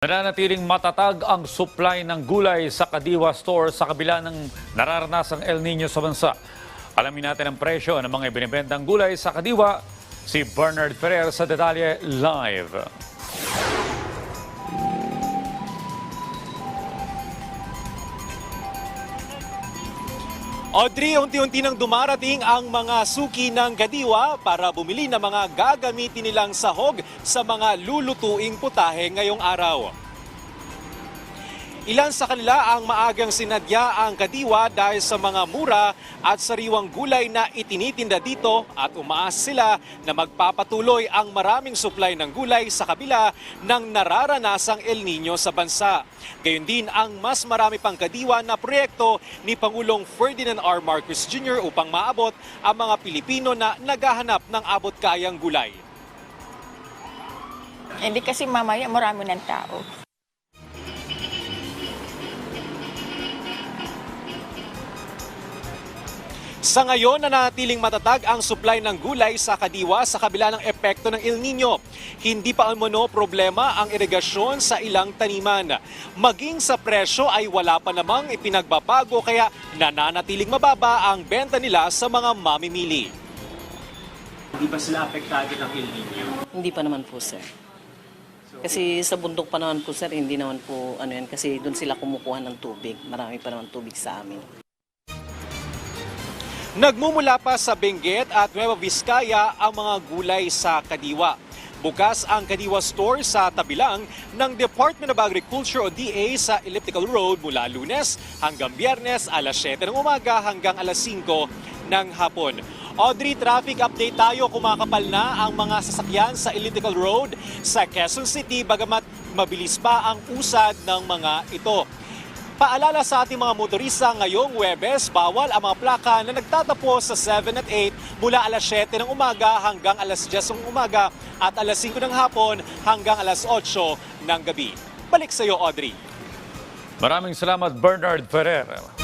Nananatiling matatag ang supply ng gulay sa Kadiwa Store sa kabila ng nararanasang El Nino sa bansa. Alamin natin ang presyo ng mga ibinibentang gulay sa Kadiwa. Si Bernard Ferrer sa detalye live. Audrey, unti-unti nang dumarating ang mga suki ng Gadiwa para bumili ng mga gagamitin nilang sahog sa mga lulutuing putahe ngayong araw. Ilan sa kanila ang maagang sinadya ang Gadiwa dahil sa mga mura at sariwang gulay na itinitinda dito at umaas sila na magpapatuloy ang maraming supply ng gulay sa kabila ng nararanasang El Nino sa bansa. Gayun din ang mas marami pang Gadiwa na proyekto ni Pangulong Ferdinand R. Marcos Jr. upang maabot ang mga Pilipino na naghahanap ng abot kayang gulay. Hindi kasi mamaya marami ng tao. Sa ngayon, nanatiling matatag ang supply ng gulay sa Kadiwa sa kabila ng epekto ng El Nino. Hindi pa umano problema ang irigasyon sa ilang taniman. Maging sa presyo ay wala pa namang ipinagbabago kaya nananatiling mababa ang benta nila sa mga mamimili. Hindi ba sila apektado ng El Nino? Hindi pa naman po, sir. Kasi sa bundok pa naman po, sir, hindi naman po ano yan. Kasi doon sila kumukuha ng tubig. Marami pa naman tubig sa amin. Nagmumula pa sa Benguet at Nueva Vizcaya ang mga gulay sa Kadiwa. Bukas ang Kadiwa Store sa tabilang ng Department of Agriculture o DA sa Elliptical Road mula lunes hanggang biyernes alas 7 ng umaga hanggang alas 5 ng hapon. Audrey, traffic update tayo. Kumakapal na ang mga sasakyan sa Elliptical Road sa Quezon City bagamat mabilis pa ang usad ng mga ito. Paalala sa ating mga motorista ngayong Webes, bawal ang mga plaka na nagtatapos sa 7 at 8 mula alas 7 ng umaga hanggang alas 10 ng umaga at alas 5 ng hapon hanggang alas 8 ng gabi. Balik sa iyo, Audrey. Maraming salamat Bernard Ferrer.